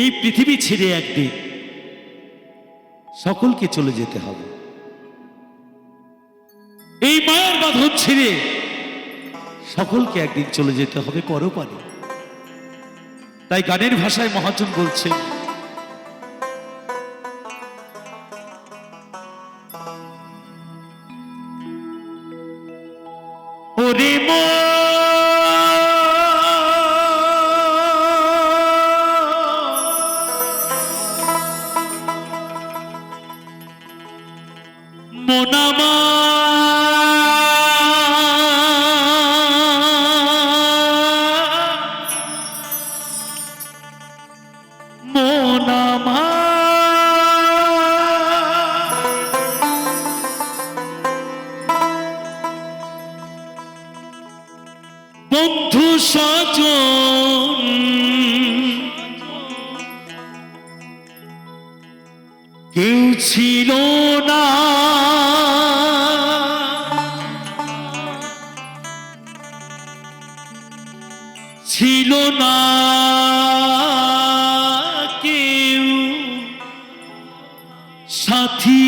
এই পৃথিবী ছেড়ে একদিন সকলকে চলে যেতে হবে। এই মায়ের বাঁধন ছেড়ে সকলকে একদিন চলে যেতে হবে পরপারে। তাই গানের ভাষায় মহাজন বলছেন, ওরে মা ছিল না কেউ সাথী।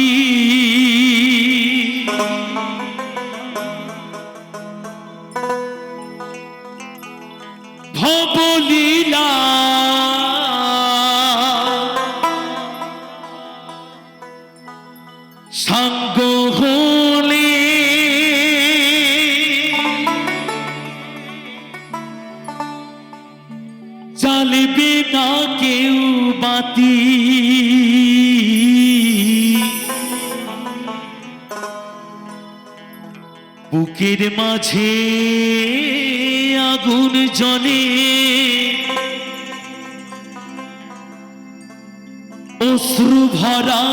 ভবলীলা সাঙ্গ বুকের মাঝে আগুন জলে অশ্রু ভরা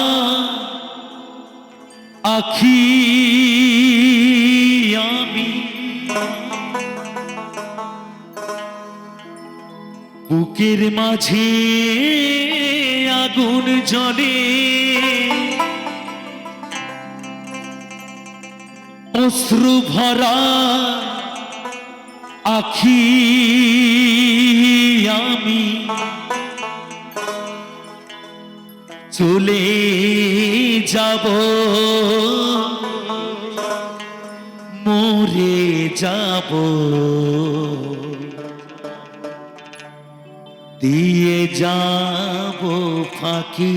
আখি আমি। বুকের মাঝে আগুন জলে অশ্রু ভরা আখি আমি চলে যাব। মরে যাব। দিয়ে যাব ফাঁকি।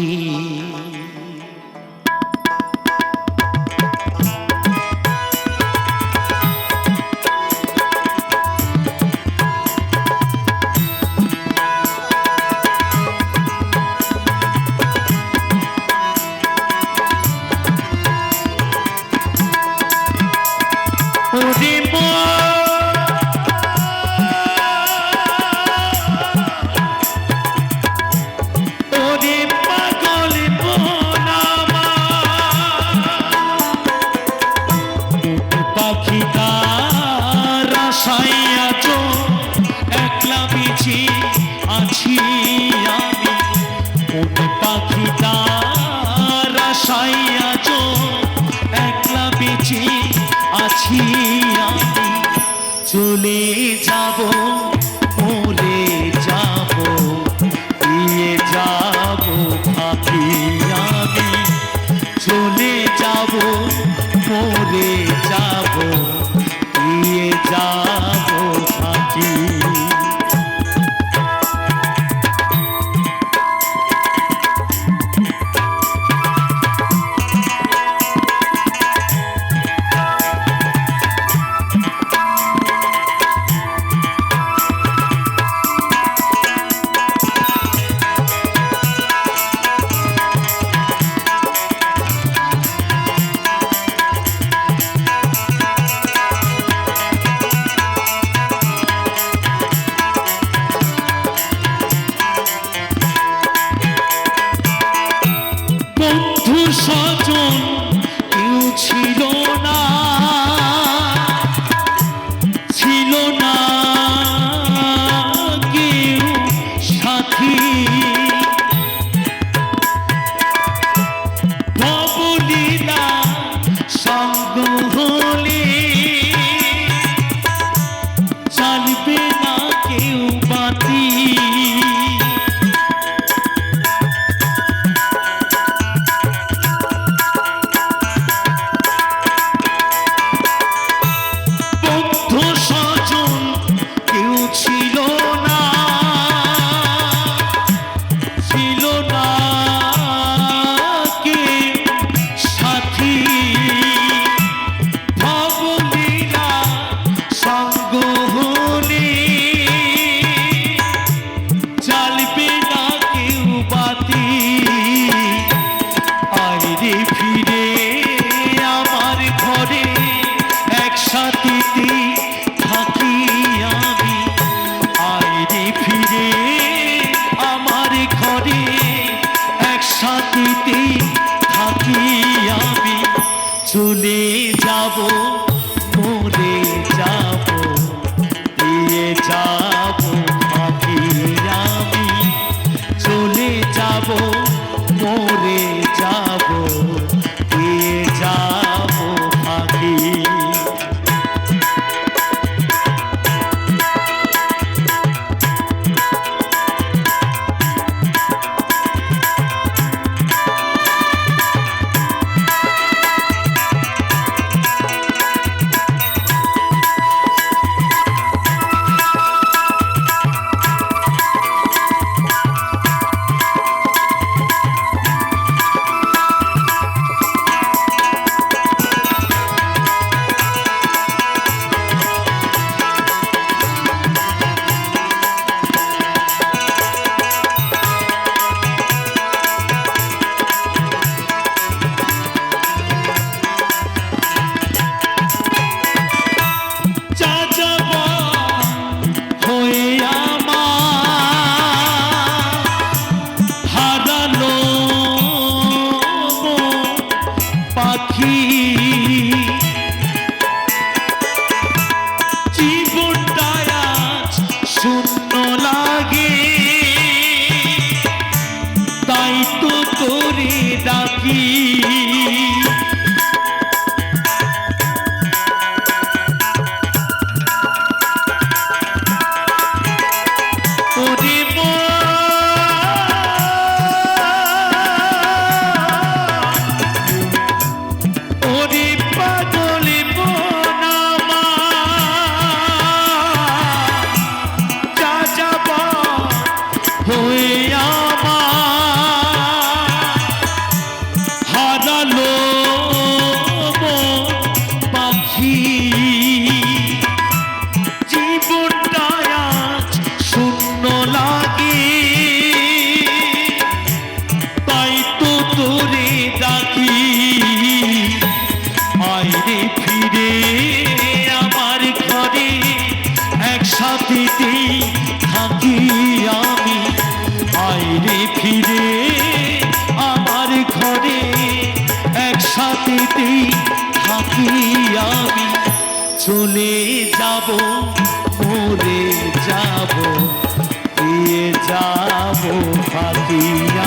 যাব ফাঁকি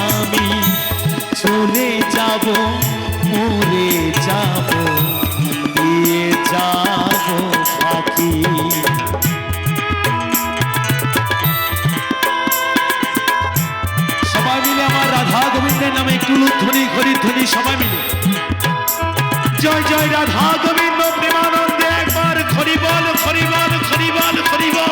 আমি। চলে যাব, মরে যাব দিয়ে যাব ফাঁকি সবাই মিলে আমার রাধা গোবিন্দের নামে একটু ধ্বনি ঘড়ি ধ্বনি, সবাই মিলে। জয় জয় রাধা গোবিন্দ প্রেমানন্দে একবার খরিবল খরিবল খরিবল খরিবল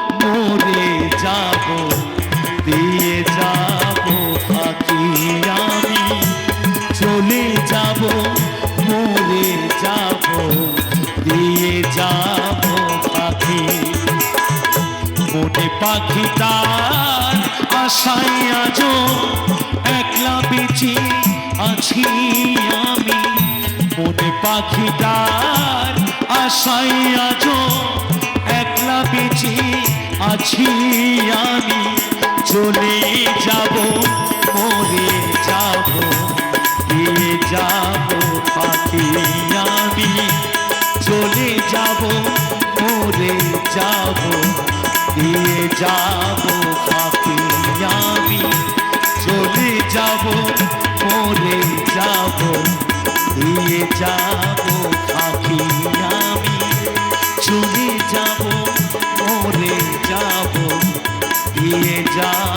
মরে যাব, দিয়ে যাব ফাঁকি আমি। চলে যাব, মরে যাব, দিয়ে যাব পাখি মনে পাখি তার আশায় আজ একলা বেঁচে আছি আমি। মনে পাখি তার আশায় আজ একলা বেঁচে আছি আমি, চলে যাব, মরে যাব দিয়ে যাব পাখি আমি। চলে যাব, মরে যাব দিয়ে যাব পাখি আমি। চলে যাব, মরে যাব দিয়ে যাব। দিয়ে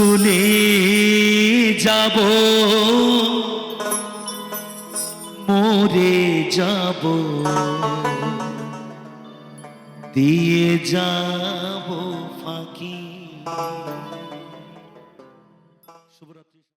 চলে যাব। মরে যাব। দিয়ে যাব ফাঁকি।